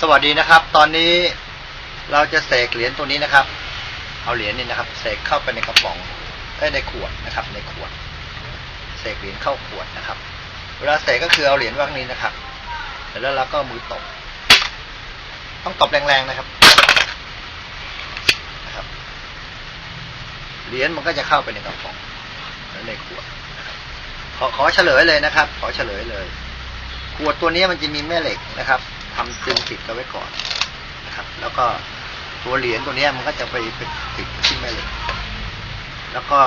สวัสดีนะครับ ตอนนี้เราจะเสกเหรียญตัวนี้นะครับ เอาเหรียญนี่นะครับเสกเข้าไปในกระป๋องเอ้ในขวดนะครับ ในขวดเสกเหรียญเข้าขวดนะครับ เวลาเสกก็คือเอาเหรียญวางนี้นะครับเสร็จแล้วเราก็มือตบ ต้องตบแรงๆนะครับนะครับ เหรียญมันก็จะเข้าไปในกระป๋องและในขวดขอขอเฉลยเลยนะครับ ขอเฉลยเลย ขวดตัวนี้มันจะมีแม่เหล็กนะครับ ทำตึงติดกันไว้ก่อนนะครับ แล้วก็ตัวเหรียญตัวนี้มันก็จะไปไปติดที่แม่เหล็ก แล้วก็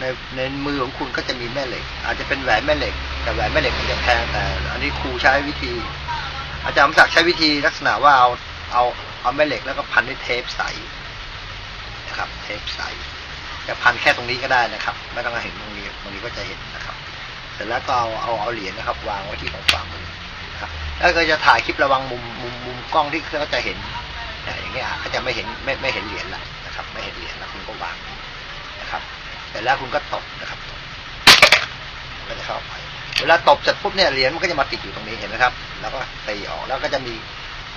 ในในมือของคุณก็จะมีแม่เหล็ก อาจจะเป็นแหวนแม่เหล็ก แต่แหวนแม่เหล็กมันจะแพงแต่ อันนี้ครูใช้วิธี อาจารย์มศักดิ์ใช้วิธีลักษณะว่าเอาเอาเอาแม่เหล็กแล้วก็พันด้วยเทปใสนะครับ เทปใสจะพันแค่ตรงนี้ก็ได้นะครับ ไม่ต้องเห็นตรงนี้ตรงนี้ก็จะเห็นนะครับ เสร็จแล้วก็เอาเอาเอาเหรียญนะครับ วางไว้ที่ของฝ่ามือ แล้วก็จะถ่ายคลิประวังมุมมุมมุมกล้องที่เขาจะเห็นอย่างเงี้ยก็จะไม่เห็นไม่ไม่เห็นเหรียญละนะครับ ไม่เห็นเหรียญแล้วคุณก็วางนะครับเสร็จแล้วคุณก็ตบนะครับตบก็จะเข้าไปเวลาตบเสร็จปุ๊บเนี่ยเหรียญมันก็จะมาติดอยู่ตรงนี้เห็นไหมครับ แล้วก็ตีออกแล้วก็จะมี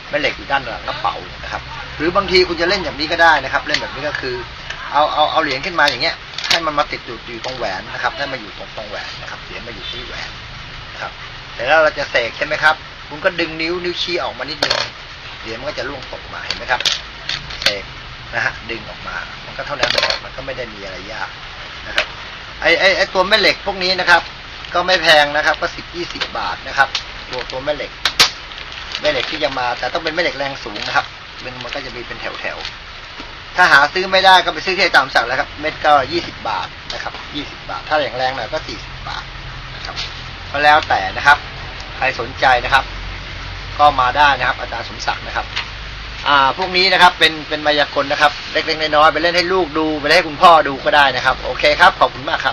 แม่เหล็กอยู่ด้านหลังกระเป๋านะครับ หรือบางทีคุณจะเล่นแบบนี้ก็ได้นะครับ เล่นแบบนี้ก็คือ เอาเอาเอาเหรียญขึ้นมาอย่างเงี้ย ให้มันมาติดอยู่อยู่ตรงแหวนนะครับให้มาอยู่ตรงตรงแหวนนะครับเหรียญมาอยู่ที่แหวนนะครับแต่แล้วเราจะเสกใช่ไหมครับ คุณก็ดึงนิ้วนิ้วชี้ออกมานิดนึงเหรียญมันก็จะร่วงตกมาเห็นไหมครับเสกนะฮะดึงออกมา มันก็เท่านั้นมันก็ไม่ได้มีอะไรยากนะครับไอไอไอตัวแม่เหล็กพวกนี้นะครับ ก็ไม่แพงนะครับ ก็สิบยี่สิบบาทนะครับตัวตัวแม่เหล็กแม่เหล็กที่จะมา แต่ต้องเป็นแม่เหล็กแรงสูงนะครับมันมันก็จะมีเป็นแถวแถวถ้าหาซื้อไม่ได้ก็ไปซื้อที่ตามสั่งแล้วครับเม็ดก็ยี่สิบบาทนะครับยี่สิบาท ถ้าอย่างแรงหน่อยก็สี่สิบบาทนะครับก็แล้วแต่นะครับ ใครสนใจนะครับ ก็มาได้นะครับ อาจารย์สมศักดิ์นะครับ อ่าพวกนี้นะครับเป็นเป็นมายากลนะครับ เล็กๆน้อยๆไปเล่นให้ลูกดูไปเล่นให้คุณพ่อดูก็ได้นะครับ โอเคครับ ขอบคุณมากครับ